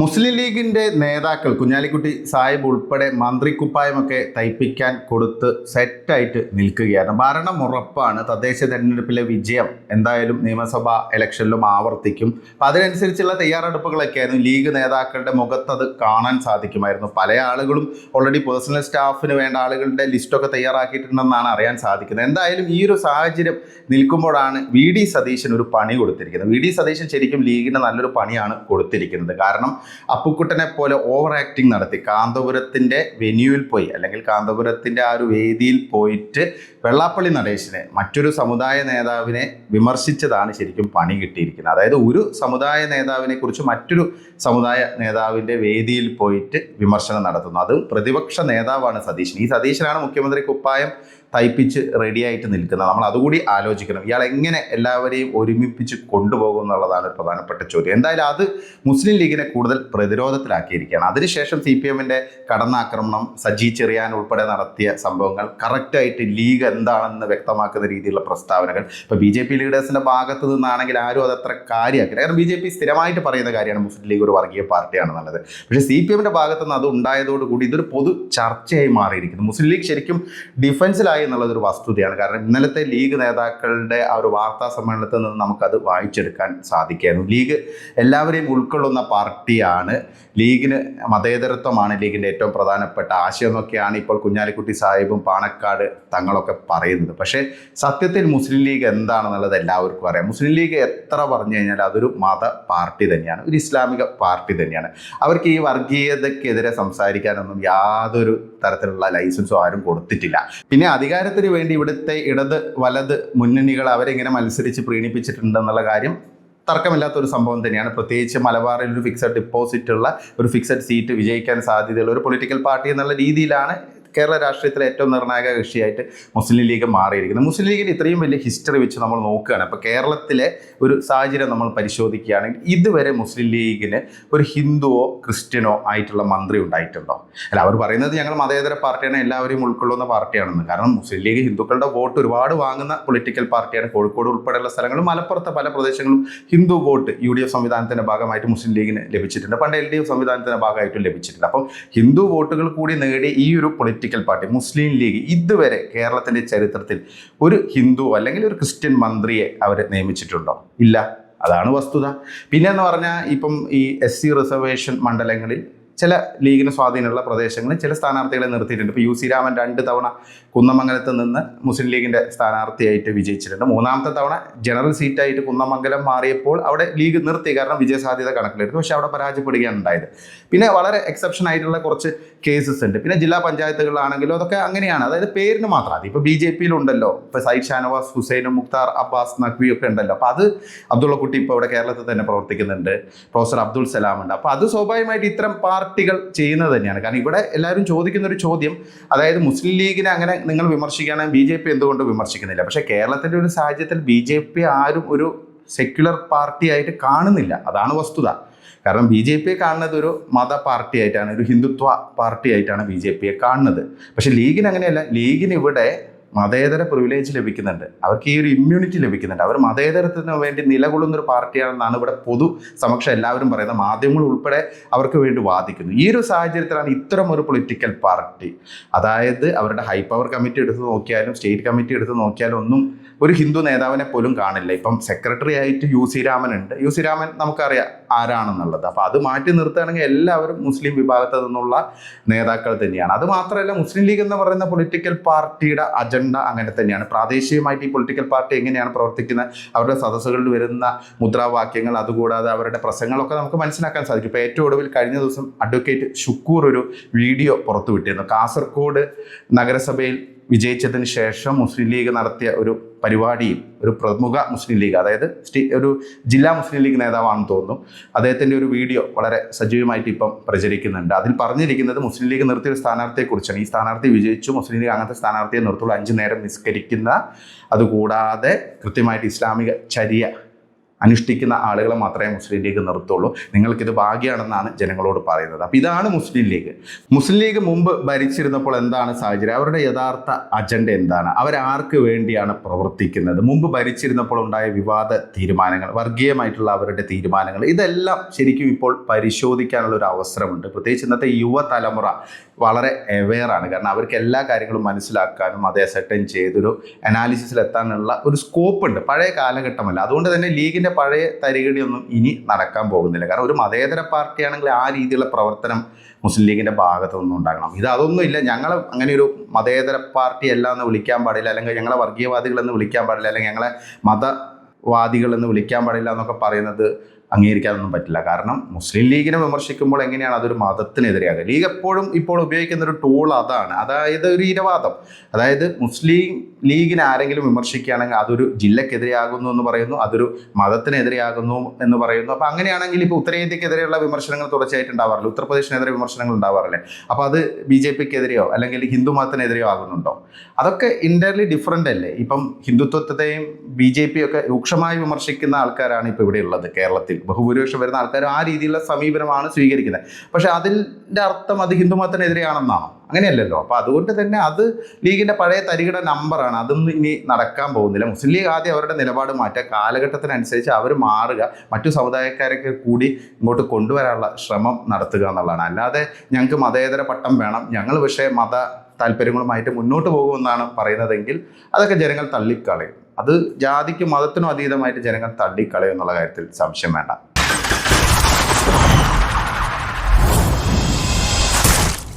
മുസ്ലിം ലീഗിന്റെ നേതാക്കൾ കുഞ്ഞാലിക്കുട്ടി സാഹിബ് ഉൾപ്പെടെ മന്ത്രിക്കുപ്പായമൊക്കെ തയ്പ്പിക്കാൻ കൊടുത്ത് സെറ്റായിട്ട് നിൽക്കുകയാണ്. ഭരണം ഉറപ്പാണ്. തദ്ദേശ തെരഞ്ഞെടുപ്പിലെ വിജയം എന്തായാലും നിയമസഭാ ഇലക്ഷനിലും ആവർത്തിക്കും. അപ്പം അതിനനുസരിച്ചുള്ള തയ്യാറെടുപ്പുകളൊക്കെയായിരുന്നു. ലീഗ് നേതാക്കളുടെ മുഖത്ത് അത് കാണാൻ സാധിക്കുമായിരുന്നു. പല ആളുകളും ഓൾറെഡി പേഴ്സണൽ സ്റ്റാഫിന് വേണ്ട ആളുകളുടെ ലിസ്റ്റൊക്കെ തയ്യാറാക്കിയിട്ടുണ്ടെന്നാണ് അറിയാൻ സാധിക്കുന്നത്. എന്തായാലും ഈ ഒരു സാഹചര്യം നിൽക്കുമ്പോഴാണ് വി ഡി സതീശൻ ഒരു പണി കൊടുത്തിരിക്കുന്നത്. വി ഡി സതീശൻ ശരിക്കും ലീഗിന് നല്ലൊരു പണിയാണ് കൊടുത്തിരിക്കുന്നത്. കാരണം അപ്പുക്കുട്ടനെ പോലെ ഓവർ ആക്ടിങ് നടത്തി. കാന്തപുരത്തിന്റെ വെന്യൂവിൽ പോയി അല്ലെങ്കിൽ കാന്തപുരത്തിന്റെ ആ ഒരു വേദിയിൽ പോയിട്ട് വെള്ളാപ്പള്ളി നടേശനെ മറ്റൊരു സമുദായ നേതാവിനെ വിമർശിച്ചതാണ് ശരിക്കും പണി കിട്ടിയിരിക്കുന്നത്. അതായത് ഒരു സമുദായ നേതാവിനെ കുറിച്ച് മറ്റൊരു സമുദായ നേതാവിന്റെ വേദിയിൽ പോയിട്ട് വിമർശനം നടത്തുന്നു. അതും പ്രതിപക്ഷ നേതാവാണ് സതീശൻ. ഈ സതീശനാണ് മുഖ്യമന്ത്രി കുപ്പായം തയ്പ്പിച്ച് റെഡിയായിട്ട് നിൽക്കുന്നത്. നമ്മൾ അതുകൂടി ആലോചിക്കണം. ഇയാൾ എങ്ങനെ എല്ലാവരെയും ഒരുമിപ്പിച്ച് കൊണ്ടുപോകും എന്നുള്ളതാണ് ഒരു പ്രധാനപ്പെട്ട ചോദ്യം. എന്തായാലും അത് മുസ്ലിം ലീഗിനെ കൂടുതൽ പ്രതിരോധത്തിലാക്കിയിരിക്കുകയാണ്. അതിനുശേഷം സി പി എമ്മിന്റെ കടന്നാക്രമണം സജി ചെറിയാൻ ഉൾപ്പെടെ നടത്തിയ സംഭവങ്ങൾ കറക്റ്റായിട്ട് ലീഗ് എന്താണെന്ന് വ്യക്തമാക്കുന്ന രീതിയിലുള്ള പ്രസ്താവനകൾ. ഇപ്പോൾ ബി ജെ പി ലീഡേഴ്സിന്റെ ഭാഗത്ത് നിന്നാണെങ്കിൽ ആരും അതത്ര കാര്യമാക്കില്ല. കാരണം ബി ജെ പി സ്ഥിരമായിട്ട് പറയുന്ന കാര്യമാണ് മുസ്ലിം ലീഗ് ഒരു വർഗീയ പാർട്ടിയാണെന്നുള്ളത് പക്ഷേ സി പി എമ്മിന്റെ ഭാഗത്തുനിന്ന് അത് ഉണ്ടായതോടുകൂടി ഇതൊരു പൊതു ചർച്ചയായി മാറിയിരിക്കുന്നു. മുസ്ലിം ലീഗ് ശരിക്കും ഡിഫൻസിലായി എന്നുള്ളതൊരു വസ്തുതയാണ്. കാരണം ഇന്നലത്തെ ലീഗ് നേതാക്കളുടെ ആ ഒരു വാർത്താ സമ്മേളനത്തിൽ നിന്ന് നമുക്കത് വായിച്ചെടുക്കാൻ സാധിക്കായിരുന്നു ലീഗ് എല്ലാവരെയും ഉൾക്കൊള്ളുന്ന പാർട്ടിയാണ്. ലീഗിന് മതേതരത്വമാണ് ലീഗിന്റെ ഏറ്റവും പ്രധാനപ്പെട്ട ആശയം എന്നൊക്കെയാണ് ഇപ്പോൾ കുഞ്ഞാലിക്കുട്ടി സാഹിബും പാണക്കാട് തങ്ങളൊക്കെ പറയുന്നത്. പക്ഷേ സത്യത്തിൽ മുസ്ലിം ലീഗ് എന്താണെന്നുള്ളത് എല്ലാവർക്കും അറിയാം. മുസ്ലിം ലീഗ് എത്ര പറഞ്ഞു കഴിഞ്ഞാൽ അതൊരു മത പാർട്ടി തന്നെയാണ്. ഒരു ഇസ്ലാമിക പാർട്ടി തന്നെയാണ്. അവർക്ക് ഈ വർഗീയതയ്ക്കെതിരെ സംസാരിക്കാനൊന്നും യാതൊരു തരത്തിലുള്ള ലൈസൻസും ആരും കൊടുത്തിട്ടില്ല. പിന്നെ അധികാരത്തിന് വേണ്ടി ഇവിടുത്തെ ഇടത് വലത് മുന്നണികൾ അവരെങ്ങനെ മത്സരിച്ച് പ്രീണിപ്പിച്ചിട്ടുണ്ടെന്നുള്ള കാര്യം തർക്കമില്ലാത്ത ഒരു സംഭവം തന്നെയാണ്. പ്രത്യേകിച്ച് മലബാറിൽ ഒരു ഫിക്സഡ് ഡിപ്പോസിറ്റ് ഉള്ള ഒരു ഫിക്സഡ് സീറ്റ് വിജയിക്കാൻ സാധ്യതയുള്ള ഒരു പൊളിറ്റിക്കൽ പാർട്ടി എന്നുള്ള രീതിയിലാണ് കേരള രാഷ്ട്രീയത്തിലെ ഏറ്റവും നിർണായക കക്ഷിയായിട്ട് മുസ്ലിം ലീഗ് മാറിയിരിക്കുന്നത് മുസ്ലിം ലീഗിന് ഇത്രയും വലിയ ഹിസ്റ്ററി വെച്ച് നമ്മൾ നോക്കുകയാണ്. അപ്പോൾ കേരളത്തിലെ ഒരു സാഹചര്യം നമ്മൾ പരിശോധിക്കുകയാണെങ്കിൽ ഇതുവരെ മുസ്ലിം ലീഗിന് ഒരു ഹിന്ദുവോ ക്രിസ്ത്യനോ ആയിട്ടുള്ള മന്ത്രി ഉണ്ടായിട്ടുണ്ടോ? അല്ല അവർ പറയുന്നത് ഞങ്ങൾ മതേതര പാർട്ടിയാണ് എല്ലാവരെയും ഉൾക്കൊള്ളുന്ന പാർട്ടിയാണെന്ന്. കാരണം മുസ്ലിം ലീഗ് ഹിന്ദുക്കളുടെ വോട്ട് ഒരുപാട് വാങ്ങുന്ന പൊളിറ്റിക്കൽ പാർട്ടിയാണ്. കോഴിക്കോട് ഉൾപ്പെടെയുള്ള സ്ഥലങ്ങളും മലപ്പുറത്തെ പല പ്രദേശങ്ങളും Hindu vote U D F സംവിധാനത്തിന്റെ ഭാഗമായിട്ട് മുസ്ലിം ലീഗിന് ലഭിച്ചിട്ടുണ്ട്. പണ്ട് എൽ ഡി എഫ് സംവിധാനത്തിന്റെ ഭാഗമായിട്ടും ലഭിച്ചിട്ടുണ്ട്. അപ്പം ഹിന്ദു വോട്ടുകൾ കൂടി നേടി ഈ ഒരു പൊളിറ്റിക്കൽ പാർട്ടി മുസ്ലിം ലീഗ് ഇതുവരെ കേരളത്തിന്റെ ചരിത്രത്തിൽ ഒരു ഹിന്ദു അല്ലെങ്കിൽ ഒരു ക്രിസ്ത്യൻ മന്ത്രിയെ അവർ നിയമിച്ചിട്ടുണ്ടോ? ഇല്ല. അതാണ് വസ്തുത. പിന്നെന്ന് പറഞ്ഞാൽ ഇപ്പം ഈ എസ് സി റിസർവേഷൻ മണ്ഡലങ്ങളിൽ ചില ലീഗിന് സ്വാധീനമുള്ള പ്രദേശങ്ങളിൽ ചില സ്ഥാനാർത്ഥികളെ നിർത്തിയിട്ടുണ്ട്. ഇപ്പോൾ യു സി രാമൻ രണ്ട് തവണ കുന്നമംഗലത്ത് നിന്ന് മുസ്ലിം ലീഗിന്റെ സ്ഥാനാർത്ഥിയായിട്ട് വിജയിച്ചിട്ടുണ്ട്. മൂന്നാമത്തെ തവണ ജനറൽ സീറ്റായിട്ട് കുന്നമംഗലം മാറിയപ്പോൾ അവിടെ ലീഗ് നിർത്തി. കാരണം വിജയസാധ്യത കണക്കിലെടുത്തു. പക്ഷേ അവിടെ പരാജയപ്പെടുകയാണ് ഉണ്ടായത്. പിന്നെ വളരെ എക്സെപ്ഷൻ ആയിട്ടുള്ള കുറച്ച് കേസസ് ഉണ്ട്. പിന്നെ ജില്ലാ പഞ്ചായത്തുകളിലാണെങ്കിലും അതൊക്കെ അങ്ങനെയാണ്. അതായത് പേരിന് മാത്രം. അത് ഇപ്പോൾ ബി ജെ പിയിലുണ്ടല്ലോ. ഇപ്പോൾ സയ്യിദ് ഷാനവാസ് ഹുസൈനും മുക്താർ അബ്ബാസ് നഖ്വി ഒക്കെ ഉണ്ടല്ലോ. അപ്പോൾ അത് അബ്ദുള്ള കുട്ടി ഇപ്പോൾ ഇവിടെ കേരളത്തിൽ തന്നെ പ്രവർത്തിക്കുന്നുണ്ട്. പ്രൊഫസർ അബ്ദുൾ സലാം ഉണ്ട് അപ്പോൾ അത് സ്വാഭാവികമായിട്ട് ഇത്തരം പാർട്ടികൾ ചെയ്യുന്നത് തന്നെയാണ്. കാരണം ഇവിടെ എല്ലാവരും ചോദിക്കുന്ന ഒരു ചോദ്യം അതായത് മുസ്ലിം ലീഗിനെ അങ്ങനെ നിങ്ങൾ വിമർശിക്കുകയാണെങ്കിൽ ബി ജെ പി എന്തുകൊണ്ട് വിമർശിക്കുന്നില്ല? പക്ഷേ കേരളത്തിന്റെ ഒരു സാഹചര്യത്തിൽ ബി ജെ പി ആരും ഒരു സെക്യുലർ പാർട്ടിയായിട്ട് കാണുന്നില്ല. അതാണ് വസ്തുത. കാരണം ബി ജെ പിയെ കാണുന്നത് ഒരു മത പാർട്ടി ആയിട്ടാണ് ഒരു ഹിന്ദുത്വ പാർട്ടി ആയിട്ടാണ് ബി ജെ പിയെ കാണുന്നത്. പക്ഷേ ലീഗിന് അങ്ങനെയല്ല. ലീഗിന് ഇവിടെ മതേതര പ്രിവിലേജ് ലഭിക്കുന്നുണ്ട്. അവർക്ക് ഈ ഒരു ഇമ്മ്യൂണിറ്റി ലഭിക്കുന്നുണ്ട്. അവർ മതേതരത്തിന് വേണ്ടി നിലകൊള്ളുന്ന ഒരു പാർട്ടിയാണെന്നാണ് ഇവിടെ പൊതു സമക്ഷം എല്ലാവരും പറയുന്നത്. മാധ്യമങ്ങൾ ഉൾപ്പെടെ അവർക്ക് വേണ്ടി വാദിക്കുന്നു. ഈ ഒരു സാഹചര്യത്തിലാണ് ഇത്തരം ഒരു പൊളിറ്റിക്കൽ പാർട്ടി അതായത് അവരുടെ ഹൈ പവർ കമ്മിറ്റി എടുത്ത് നോക്കിയാലും സ്റ്റേറ്റ് കമ്മിറ്റി എടുത്ത് നോക്കിയാലും ഒന്നും ഒരു ഹിന്ദു നേതാവിനെ പോലും കാണില്ല. ഇപ്പം സെക്രട്ടറി ആയിട്ട് യു സി രാമൻ ഉണ്ട്. യു സി രാമൻ നമുക്കറിയാം ആരാണെന്നുള്ളത്. അപ്പോൾ അത് മാറ്റി നിർത്തുകയാണെങ്കിൽ എല്ലാവരും മുസ്ലിം വിഭാഗത്തിൽ നിന്നുള്ള നേതാക്കൾ തന്നെയാണ്. അത് മാത്രമല്ല മുസ്ലിം ലീഗ് എന്ന് പറയുന്ന പൊളിറ്റിക്കൽ പാർട്ടിയുടെ അജണ്ട അങ്ങനെ തന്നെയാണ്. പ്രാദേശികമായിട്ട് ഈ പൊളിറ്റിക്കൽ പാർട്ടി എങ്ങനെയാണ് പ്രവർത്തിക്കുന്നത് അവരുടെ സദസ്സുകളിൽ വരുന്ന മുദ്രാവാക്യങ്ങൾ അതുകൂടാതെ അവരുടെ പ്രസംഗങ്ങളൊക്കെ നമുക്ക് മനസ്സിലാക്കാൻ സാധിക്കും. ഇപ്പോൾ ഏറ്റവും ഒടുവിൽ കഴിഞ്ഞ ദിവസം അഡ്വക്കേറ്റ് ഷുക്കൂർ ഒരു വീഡിയോ പുറത്തുവിട്ടിരുന്നു. കാസർഗോഡ് നഗരസഭയിൽ വിജയിച്ചതിന് ശേഷം മുസ്ലിം ലീഗ് നടത്തിയ ഒരു പരിപാടിയിൽ ഒരു പ്രമുഖ മുസ്ലിം ലീഗ് അതായത് ഒരു ജില്ലാ മുസ്ലിം ലീഗ് നേതാവാണെന്ന് തോന്നുന്നു. അദ്ദേഹത്തിന്റെ ഒരു വീഡിയോ വളരെ സജീവമായിട്ട് ഇപ്പം പ്രചരിക്കുന്നുണ്ട്. അതിൽ പറഞ്ഞിരിക്കുന്നത് മുസ്ലിം ലീഗ് നിർത്തിയ ഒരു സ്ഥാനാർത്ഥിയെക്കുറിച്ചാണ്. ഈ സ്ഥാനാർത്ഥി വിജയിച്ചു. മുസ്ലിം ലീഗ് അങ്ങനത്തെ സ്ഥാനാർത്ഥിയെ നിർത്തുള്ളൂ. അഞ്ച് നേരം നിസ്കരിക്കുന്ന അതുകൂടാതെ കൃത്യമായിട്ട് ഇസ്ലാമിക ചര്യ അനുഷ്ഠിക്കുന്ന ആളുകളെ മാത്രമേ മുസ്ലിം ലീഗ് നിർത്തുള്ളൂ. നിങ്ങൾക്കിത് ഭാഗ്യമാണെന്നാണ് ജനങ്ങളോട് പറയുന്നത്. അപ്പോൾ ഇതാണ് മുസ്ലിം ലീഗ്. മുസ്ലിം ലീഗ് മുമ്പ് ഭരിച്ചിരുന്നപ്പോൾ എന്താണ് സാഹചര്യം? അവരുടെ യഥാർത്ഥ അജണ്ട എന്താണ്? അവരാർക്ക് വേണ്ടിയാണ് പ്രവർത്തിക്കുന്നത്. മുമ്പ് ഭരിച്ചിരുന്നപ്പോൾ ഉണ്ടായ വിവാദ തീരുമാനങ്ങൾ വർഗീയമായിട്ടുള്ള അവരുടെ തീരുമാനങ്ങൾ ഇതെല്ലാം ശരിക്കും ഇപ്പോൾ പരിശോധിക്കാനുള്ള ഒരു അവസരമുണ്ട്. പ്രത്യേകിച്ച് ഇന്നത്തെ യുവതലമുറ വളരെ അവെയർ ആണ്. കാരണം അവർക്ക് എല്ലാ കാര്യങ്ങളും മനസ്സിലാക്കാനും അതേ സെറ്റൈൻ ചെയ്തൊരു അനാലിസിസിൽ എത്താനുള്ള ഒരു സ്കോപ്പ് ഉണ്ട്. പഴയ കാലഘട്ടമല്ല. അതുകൊണ്ട് തന്നെ ലീഗിന്റെ പഴയ തരികടിയൊന്നും ഇനി നടക്കാൻ പോകുന്നില്ല. കാരണം ഒരു മതേതര പാർട്ടിയാണെങ്കിൽ ആ രീതിയിലുള്ള പ്രവർത്തനം മുസ്ലിം ലീഗിന്റെ ഭാഗത്തു നിന്നും ഉണ്ടാകണം. ഇത് അതൊന്നും ഇല്ല. ഞങ്ങൾ അങ്ങനെ ഒരു മതേതര പാർട്ടി അല്ല എന്ന് വിളിക്കാൻ പാടില്ല. അല്ലെങ്കിൽ ഞങ്ങളെ വർഗീയവാദികളെന്ന് വിളിക്കാൻ പാടില്ല. അല്ലെങ്കിൽ ഞങ്ങളെ മതവാദികൾ എന്ന് വിളിക്കാൻ പാടില്ല എന്നൊക്കെ പറയുന്നത് അംഗീകരിക്കാനൊന്നും പറ്റില്ല. കാരണം മുസ്ലിം ലീഗിനെ വിമർശിക്കുമ്പോൾ എങ്ങനെയാണ് അതൊരു മതത്തിനെതിരെയാകുക? ലീഗ് എപ്പോഴും ഇപ്പോൾ ഉപയോഗിക്കുന്ന ഒരു ടൂൾ അതാണ്. അതായത് ഒരു ഇരവാദം. അതായത് മുസ്ലിം ലീഗിനെ ആരെങ്കിലും വിമർശിക്കുകയാണെങ്കിൽ അതൊരു ജില്ലക്കെതിരെയാകുന്നു എന്ന് പറയുന്നു അതൊരു മതത്തിനെതിരെയാകുന്നു എന്ന് പറയുന്നു. അപ്പോൾ അങ്ങനെയാണെങ്കിൽ ഇപ്പോൾ ഉത്തരേന്ത്യക്കെതിരെയുള്ള വിമർശനങ്ങൾ തുടർച്ചയായിട്ട് ഉണ്ടാവാറില്ല ഉത്തർപ്രദേശിനെതിരെ വിമർശനങ്ങൾ ഉണ്ടാവാറില്ലേ? അപ്പോൾ അത് ബി ജെ പിക്കെതിരെയോ അല്ലെങ്കിൽ ഹിന്ദു മതത്തിനെതിരെയോ ആകുന്നുണ്ടോ? അതൊക്കെ ഇന്റർലി ഡിഫറന്റ് അല്ലേ? ഇപ്പം ഹിന്ദുത്വത്തെയും ബി ജെ പിയൊക്കെ രൂക്ഷമായി വിമർശിക്കുന്ന ആൾക്കാരാണ് ഇപ്പോൾ ഇവിടെയുള്ളത് കേരളത്തിൽ. ബഹുഭൂരിപക്ഷം വരുന്ന ആൾക്കാരും ആ രീതിയിലുള്ള സമീപനമാണ് സ്വീകരിക്കുന്നത്. പക്ഷേ അതിന്റെ അർത്ഥം അത് ഹിന്ദുമതത്തിനെതിരെയാണെന്നാണോ? അങ്ങനെയല്ലല്ലോ. അപ്പോൾ അതുകൊണ്ട് തന്നെ അത് ലീഗിന്റെ പഴയ തരികിട നമ്പറാണ്. അതൊന്നും ഇനി നടക്കാൻ പോകുന്നില്ല. മുസ്ലിം ലീഗ് ആദ്യം അവരുടെ നിലപാട് മാറ്റുക കാലഘട്ടത്തിനനുസരിച്ച് അവർ മാറുക മറ്റു സമുദായക്കാരൊക്കെ കൂടി ഇങ്ങോട്ട് കൊണ്ടുവരാനുള്ള ശ്രമം നടത്തുക എന്നുള്ളതാണ്. അല്ലാതെ ഞങ്ങൾക്ക് മതേതര പട്ടം വേണം. ഞങ്ങൾ പക്ഷേ മത താല്പര്യങ്ങളുമായിട്ട് മുന്നോട്ട് പോകുമെന്നാണ് പറയുന്നതെങ്കിൽ അതൊക്കെ ജനങ്ങൾ തള്ളിക്കളയും. അത് ജാതിക്കും മതത്തിനും അതീതമായിട്ട് ജനങ്ങൾ തള്ളിക്കളയും എന്നുള്ള കാര്യത്തിൽ സംശയം വേണ്ട.